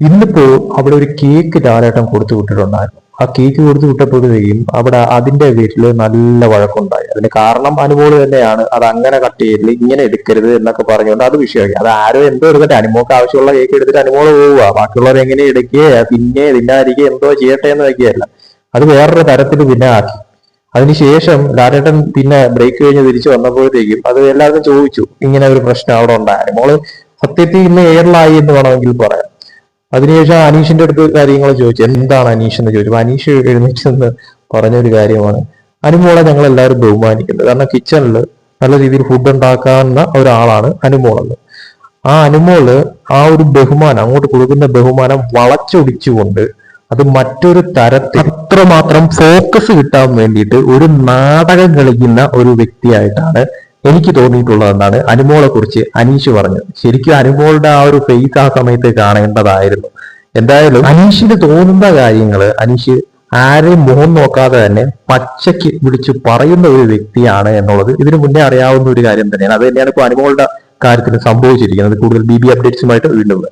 ഇന്നിപ്പോ അവിടെ ഒരു കേക്ക് ലാലേട്ടൻ കൊടുത്തു വിട്ടിട്ടുണ്ടായിരുന്നു. ആ കേക്ക് കൊടുത്തു വിട്ടപ്പോഴത്തേക്കും അവിടെ അതിന്റെ വീട്ടിൽ നല്ല വഴക്കുണ്ടായി. അതിന് കാരണം അനുമോൾ തന്നെയാണ്. അത് അങ്ങനെ കട്ട് ചെയ്തില്ല ഇങ്ങനെ എടുക്കരുത് എന്നൊക്കെ പറഞ്ഞുകൊണ്ട് അത് വിഷയമായി അത് ആരോ എന്തോ എടുക്കട്ടെ അനുമോക്ക് ആവശ്യമുള്ള കേക്ക് എടുത്തിട്ട് അനുമോൾ പോവുക. ബാക്കിയുള്ളവർ എങ്ങനെ എടുക്കുക പിന്നെ തിന്നാതിരിക്കുക എന്തോ ചെയ്യട്ടെ എന്ന് വെക്കുകയല്ല അത് വേറൊരു തരത്തിൽ പിന്നെ ആക്കി. അതിനുശേഷം ലാലേട്ടൻ പിന്നെ ബ്രേക്ക് കഴിഞ്ഞ് തിരിച്ചു വന്നപ്പോഴത്തേക്കും അത് എല്ലാവർക്കും ചോദിച്ചു. ഇങ്ങനെ ഒരു പ്രശ്നം അവിടെ ഉണ്ടായി. അനുമോൾ സത്യത്തിൽ ഇന്ന് എയറിലായി എന്ന് വേണമെങ്കിൽ പറയാം. അതിനുശേഷം അനീഷിന്റെ അടുത്ത് കാര്യങ്ങൾ ചോദിച്ചു. എന്താണ് അനീഷ് എന്ന് ചോദിച്ചു. അനീഷ് എഴുന്നേറ്റ് നിന്ന് പറഞ്ഞൊരു കാര്യമാണ്. അനുമോളെ ഞങ്ങൾ എല്ലാവരും ബഹുമാനിക്കുന്നത്. കാരണം കിച്ചണിൽ നല്ല രീതിയിൽ ഫുഡ് ഉണ്ടാക്കാവുന്ന ഒരാളാണ് അനുമോളെന്ന് ആ അനുമോൾ ആ ഒരു ബഹുമാനം അങ്ങോട്ട് കൊടുക്കുന്ന ബഹുമാനം വളച്ചൊടിച്ചുകൊണ്ട് അത് മറ്റൊരു തരത്തിൽ അത്രമാത്രം ഫോക്കസ് കിട്ടാൻ വേണ്ടിയിട്ട് ഒരു നാടകം കളിക്കുന്ന ഒരു വ്യക്തിയായിട്ടാണ് എനിക്ക് തോന്നിയിട്ടുള്ളതെന്നാണ് അനുമോളെ കുറിച്ച് അനീഷ് പറഞ്ഞു. ശരിക്കും അനുമോളുടെ ആ ഒരു ഫേസ് ആ സമയത്ത് കാണേണ്ടതായിരുന്നു. എന്തായാലും അനീഷിന് തോന്നുന്ന കാര്യങ്ങൾ അനീഷ് ആരെയും മുഖം നോക്കാതെ തന്നെ പച്ചയ്ക്ക് വിളിച്ച് പറയുന്ന ഒരു വ്യക്തിയാണ് എന്നുള്ളത് ഇതിനു മുന്നേ അറിയാവുന്ന ഒരു കാര്യം തന്നെയാണ്. അത് തന്നെയാണ് ഇപ്പൊ അനുമോളുടെ കാര്യത്തിൽ സംഭവിച്ചിരിക്കുന്നത്. കൂടുതൽ ബി ബി അപ്ഡേറ്റ്സുമായിട്ട് വീണ്ടും